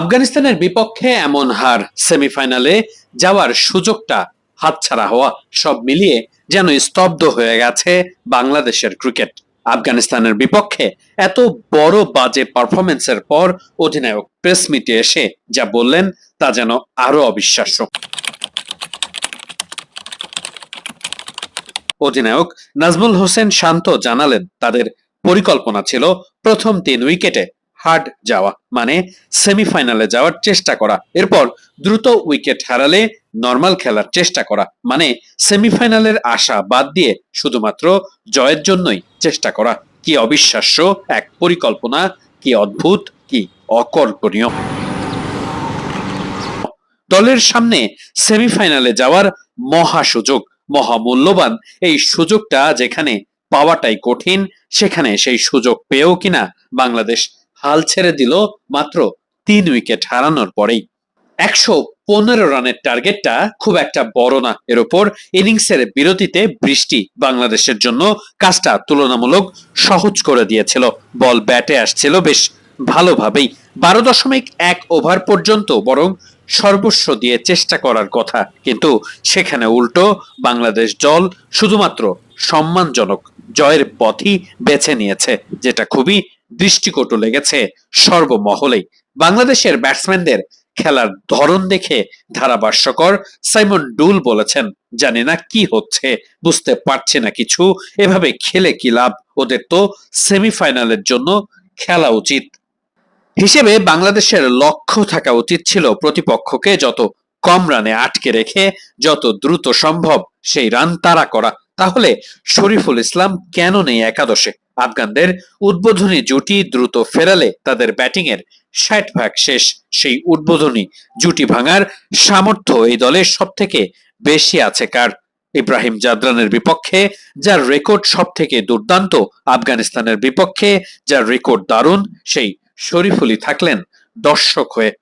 আফগানিস্তানের বিপক্ষে এমন হার সেমিফাইনালে যাওয়ার সুযোগটা হাতছাড়া হওয়া সব মিলিয়ে যেন স্তব্ধ হয়ে গেছে বাংলাদেশের ক্রিকেট। আফগানিস্তানের বিপক্ষে এত বড় বাজে পারফরমেন্সের পর অধিনায়ক প্রেস মিটে এসে যা বললেন তা যেন আরও অবিশ্বাস্য। অধিনায়ক নাজমুল হোসেন শান্ত জানালেন, তাদের পরিকল্পনা ছিল প্রথম তিন উইকেটে হার্ড যাওয়া মানে সেমিফাইনালে যাওয়ার চেষ্টা করা। এরপর দ্রুত উইকেট হারালে নর্মাল খেলার চেষ্টা করা মানে সেমিফাইনালের আশা বাদ দিয়ে শুধুমাত্র জয়ের জন্যই চেষ্টা করা। কি অবিশ্বাস্য এক পরিকল্পনা, কি অদ্ভুত, কি অকল্পনীয়। দলের সামনে সেমিফাইনালে যাওয়ার মহা সুযোগ মহামূল্যবান এই সুযোগটা যেখানে পাওয়াটাই কঠিন, সেখানে সেই সুযোগ পেয়েও কিনা বাংলাদেশ হাল ছেড়ে দিল মাত্র তিন উইকেট হারানোর পরেই। একশো পনেরো রানের টার্গেটটা খুব একটা বড় না। এর ওপর ইনিংসের বিরতিতে বৃষ্টি বাংলাদেশের জন্য কাজটা তুলনামূলক সহজ করে দিয়েছিল। বল ব্যাটে আসছিল বেশ ভালোভাবেই। বারো দশমিক এক ওভার পর্যন্ত বরং সর্বস্ব দিয়ে চেষ্টা করার কথা। কিন্তু সেখানে উল্টো বাংলাদেশ দল শুধুমাত্র সম্মানজনক জয়ের পথই বেছে নিয়েছে, যেটা খুবই দৃষ্টিকটু লেগেছে সর্বমহলেই। বাংলাদেশের ব্যাটসম্যানদের খেলার ধরন দেখে ধারাভাষ্যকর সাইমন ডুল বলেছেন, জানি না কি হচ্ছে, বুঝতে পারছে না কিছু। এভাবে খেলে কি লাভ? ওদের তো সেমিফাইনালের জন্য খেলা উচিত। হিসেবে বাংলাদেশের লক্ষ্য থাকা উচিত ছিল প্রতিপক্ষকে যত কম রানে আটকে রেখে যত দ্রুত সম্ভব সেই রান তাড়া করা। তাহলে শরীফুল ইসলাম কেন নেই একাদশে? আফগানদের উদ্বোধনী জুটি দ্রুত ফেরালে তাদের ব্যাটিং এর ষাট ভাগ শেষ। সেই উদ্বোধনী জুটি ভাঙার সামর্থ্য এই দলের সব থেকে বেশি আছে কার? ইব্রাহিম জাদরানের বিপক্ষে, যার রেকর্ড সব থেকে দুর্দান্ত আফগানিস্তানের বিপক্ষে, যার রেকর্ড দারুণ, সেই শরীফুলি থাকলেন দর্শক হয়ে।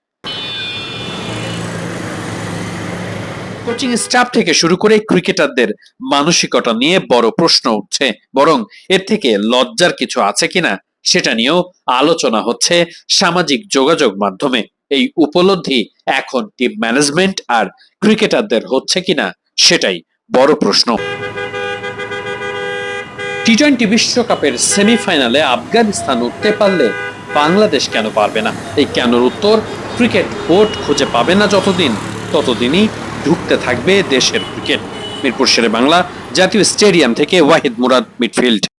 কোচিং স্টাফ থেকে শুরু করে ক্রিকেটারদের মানসিকতা নিয়ে বড় প্রশ্ন উঠছে, বরং এর থেকে লজ্জার কিছু আছে কিনা সেটা নিয়েও আলোচনা হচ্ছে সামাজিক যোগাযোগ মাধ্যমে। এই উপলব্ধি এখন টিম ম্যানেজমেন্ট আর ক্রিকেটারদের হচ্ছে কিনা সেটাই বড় প্রশ্ন। টি টোয়েন্টি বিশ্বকাপের সেমিফাইনালে আফগানিস্তান উঠতে পারলে বাংলাদেশ কেন পারবে না? এই কেনর উত্তর, ক্রিকেট বোর্ড খুঁজে পাবে না যতদিন, ততদিনই ঢুকতে থাকবে দেশের ক্রিকেট। মিরপুর শেরে বাংলা জাতীয় স্টেডিয়াম থেকে ওয়াহিদ মুরাদ, মিডফিল্ড।